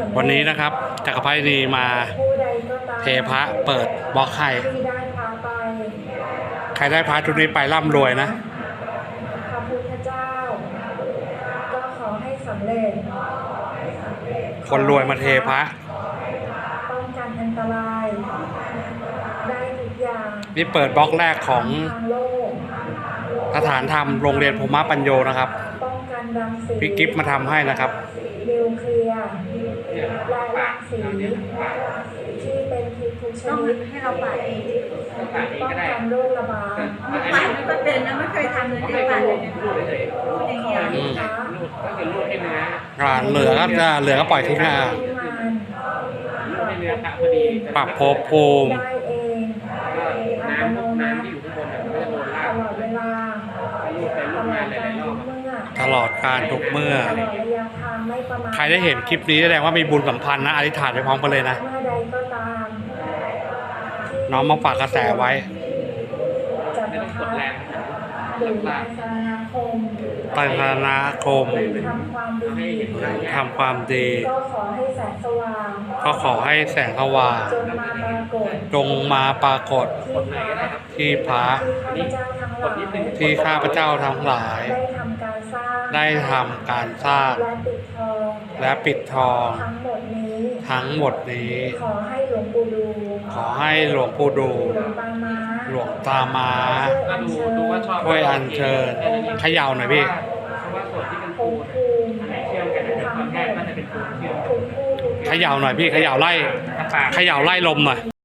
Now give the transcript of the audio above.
สำเร็จวันนี้นะครับจักรพรรดินีมาผู้ใดก็ตามเทพระเปิดบล็อกให้ที่ได้พาไปใครได้พระชุดนี้ไปร่ำรวยนะพระพุทธเจ้า ก็ขอให้สำเร็จ คนรวยมาเทพระป้องกันอันตราย ได้ทุกอย่าง นี่เปิดบล็อกแรกของทางโลกสถานธรรมโรงเรียนภูมิปัญโยนะครับป้องกันรังสี พี่กิฟต์มาทำให้นะครับนิวเคลียร์และรังสีที่เป็นพิษทุกชต้องนิดให้เราปาดเองป้องกันโรคระบาดมันปาดไม่ค่อยเป็นนะไม่เคยทำเลยเดี๋ยวปาดเลยเนี่ยพูดอย่างเงี้ยอืมนะก็คือรูดให้เนื้ออ่าเหลือก็จะเหลือก็ปล่อยทิ้งอะปริมาณรูดให้เนื้อตะพอดีปรับภพภูมิได้เองก็น้ำพวกน้ำที่อยู่ข้างบน ตรูดลมาอดหกาลารยๆรทุอบกเมื่อตลอดการทุกเมื่อตลอดระยะทางไม่ประมาณใครได้เห็นคลิปนี้แสดงว่ามีบุญสัมพันธ์นะอธิษฐานไปพร้อมกันเลยนะเมื่อใดก็ตามที่น้องมาฝากกระแสไว้จะไม่ปต้ระองกทัดบแรงหรือในสนาคมปัญนาคมหรือทำความดีทำความดีก็ขอให้แสงสว่างก็ขอให้แสงสว่างจงมาปรากฏจงมาปรากฏที่พระ ที่พระที่ข้าพเจ้าทั้งหลายที่ข้าพเจ้าทั้งหลาย ได้ทำการสร้างได้ทำการสร้างและปิดทองและปิดทองทั้งหมดนี้ทั้งหมดนี้ ขอให้หลวงปู่ดูขอให้หลวงปู่ดู หลวงตามาหลวงตามาก็ดูดูว่าชอบช่วยอัญเชิญเขย่าหน่อยพี่เพราะว่าส่วนที่เป็นภูปูมิภูมิอันไหนเชื่อมกันเนี่ยตอนแรกก็จะเป็นปูเชื่อมทุกผู้ทุกเขย่าหน่อยพี่เขย่าไล่ถ้าปากเขย่าไล่ลมหน่อย